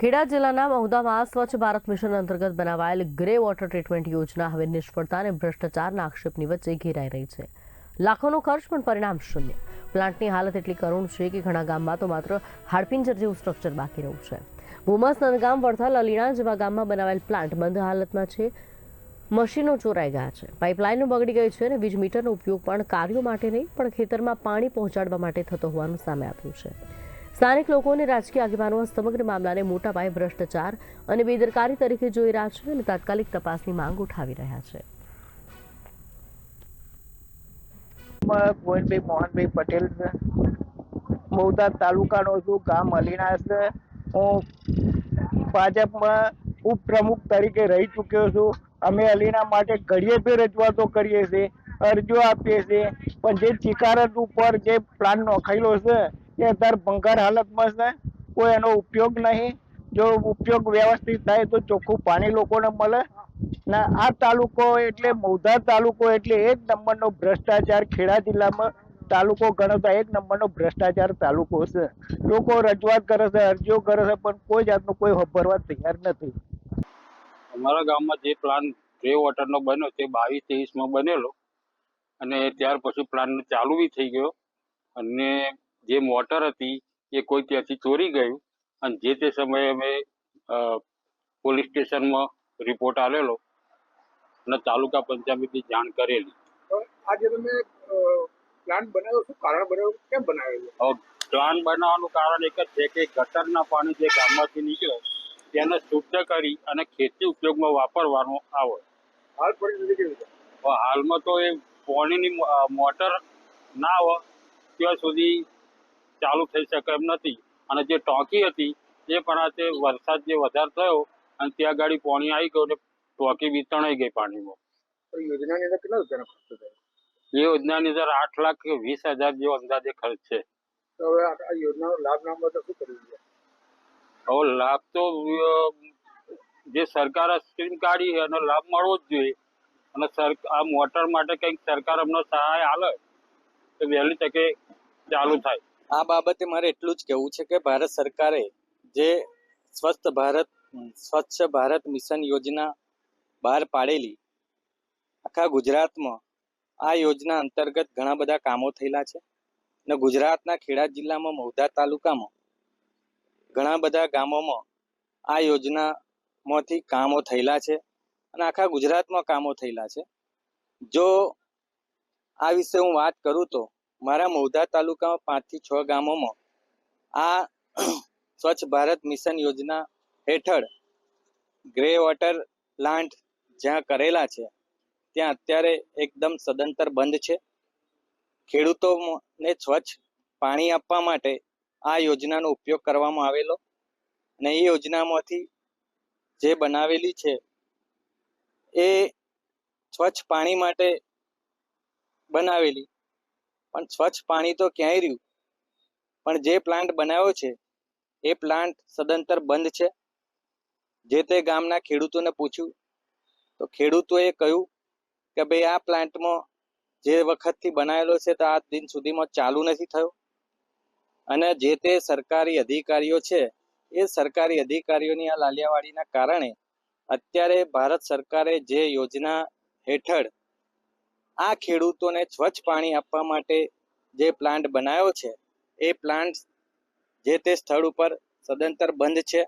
ખેડા જિલ્લાના મહુદામાં સ્વચ્છ ભારત મિશન અંતર્ગત બનાવાયેલ ગ્રે વોટર ટ્રીટમેન્ટ યોજના હવે નિષ્ફળતા અને ભ્રષ્ટાચારના આક્ષેપની વચ્ચે ઘેરાઈ રહી છે. લાખોનો ખર્ચ પણ પરિણામ શૂન્ય. પ્લાન્ટની હાલત એટલી કરુણ છે કે ઘણા ગામમાં તો માત્ર હાડપિંજર જેવું સ્ટ્રક્ચર બાકી રહ્યું છે. ભૂમસ, નંદગામ, વડથલ, અલીણા જેવા ગામમાં બનાવેલ પ્લાન્ટ બંધ હાલતમાં છે. મશીનો ચોરાઈ ગયા છે. પાઇપલાઇનો બગડી ગઈ છે અને વીજ મીટરનો ઉપયોગ પણ કાર્યો માટે નહીં, પણ ખેતરમાં પાણી પહોંચાડવા માટે થતો હોવાનું સામે આવ્યું છે. સ્થાનિક લોકો અને રાજકીય આગેવાનો સમગ્ર મામલાને મોટા પાયે ભ્રષ્ટાચાર અને બેદરકારી તરીકે જોઈ રહ્યા છે અને તાત્કાલિક તપાસની માંગ ઉઠાવી રહ્યા છે. ગોવિંદભાઈ મોહનભાઈ પટેલ છે. મૌદા તાલુકાનો છું, ગામ અલીના છે. હું ભાજપમાં ઉપપ્રમુખ તરીકે રહી ચૂક્યો છું. અમે અલીના માટે ઘડીએ બે રજૂઆતો કરીએ છીએ, અરજીઓ આપીએ છીએ. પણ જે ચિકારત ઉપર જે પ્લાન નોખાયેલો છે એ અત્યારે ભંગાર હાલતમાં છે, કોઈ એનો ઉપયોગ નહીં. જો ઉપયોગ વ્યવસ્થિત થાય તો ચોખ્ખું પાણી લોકોને મળે. ના, આ તાલુકો એટલે મૌધા તાલુકો એટલે એક નંબરનો ભ્રષ્ટાચાર ખેડા જિલ્લામાં તાલુકો ગણતા એક નંબરનો ભ્રષ્ટાચાર તાલુકો છે. લોકો રજૂઆત કરે છે, અરજીઓ કરે છે, પણ કોઈ જાતનું કોઈ ભરવા તૈયાર નથી. અમારા ગામમાં જે પ્લાન ગ્રે વોટરનો બન્યો તે બાવીસ ત્રેવીસમાં બનેલો. અને ત્યાર પછી પ્લાન ચાલુ બી થઈ ગયો. અને જે મોટર હતી એ કોઈ ત્યાંથી ચોરી ગયું અને જે તે સમયે અમે પોલીસ સ્ટેશનમાં રિપોર્ટ આલેલો અને તાલુકા પંચાયતની જાણ કરેલી આજે તમે પ્લાન બનાવ્યો? શું કારણ બનાવ્યો? કેમ બનાવ્યો? હવે પ્લાન બનાવવાનું કારણ એક જ છે કે ગટરના પાણી જે ગામમાંથી નીકળે તેને શુદ્ધ કરી અને ખેતી ઉપયોગમાં વાપરવાનો આવે. હાલ પરિસ્થિતિ કેવી છે? હાલમાં તો એ પાણીની મોટર ના આવે ત્યાં સુધી ચાલુ થઈ શકે એમ નથી. અને જે ટોકી હતી એ પણ આ તે વરસાદ જે વધારે થયો અને ત્યાં ગાડી પાણી આવી ગયું ને ટોકી બી તણાઈ ગઈ પાણીમાં. યોજનાની અંદર કેટલા રૂપિયાનો ખર્ચ થયો? એ યોજનાની અંદર આઠ લાખ કે વીસ હજાર જેવો અંદાજે ખર્ચ છે. હવે આ યોજનાનો લાભ ના મળે તો શું કરવું હવે લાભ તો જે સરકારે સ્કીમ કાઢી એનો લાભ મળવો જ જોઈએ. અને આ મોટર માટે કંઈક સરકાર અમને સહાય આલે તો વહેલી તકે ચાલુ થાય. આ બાબતે મારે એટલું જ કહેવું છે કે ભારત સરકારે જે સ્વસ્થ ભારત, સ્વચ્છ ભારત મિશન યોજના બહાર પાડેલી, આખા ગુજરાતમાં આ યોજના અંતર્ગત ઘણા બધા કામો થયેલા છે. અને ગુજરાતના ખેડા જિલ્લામાં મહુધા તાલુકામાં ઘણા બધા ગામોમાં આ યોજનામાંથી કામો થયેલા છે અને આખા ગુજરાતમાં કામો થયેલા છે. જો આ વિશે હું વાત કરું તો મારા મૌધા તાલુકામાં પાંચથી છ ગામોમાં આ સ્વચ્છ ભારત મિશન યોજના હેઠળ ગ્રે વોટર પ્લાન્ટ જ્યાં કરેલા છે, ત્યાં અત્યારે એકદમ સદંતર બંધ છે. ખેડૂતોને સ્વચ્છ પાણી આપવા માટે આ યોજનાનો ઉપયોગ કરવામાં આવેલો અને એ યોજનામાંથી જે બનાવેલી છે, એ સ્વચ્છ પાણી માટે બનાવેલી પણ સ્વચ્છ પાણી તો ક્યાંય રહ્યું? પણ જે પ્લાન્ટ બનાવ્યો છે, એ પ્લાન્ટ સદંતર બંધ છે? જે તે ગામના ખેડૂતોને પૂછ્યું. તો ખેડૂતોએ કહ્યું કે ભાઈ આ પ્લાન્ટમાં જે વખતથી બનાવેલો છે, તો આ દિન સુધીમાં ચાલુ નથી થયો. અને જે તે સરકારી અધિકારીઓ છે, એ સરકારી અધિકારીઓની આ લાલિયાવાડીના કારણે અત્યારે ભારત સરકારે જે યોજના હેઠળ આ ખેડૂતોને સ્વચ્છ પાણી આપવા માટે જે પ્લાન્ટ બનાવ્યો છે, એ પ્લાન્ટ જે તે સ્થળ ઉપર સદંતર બંધ છે.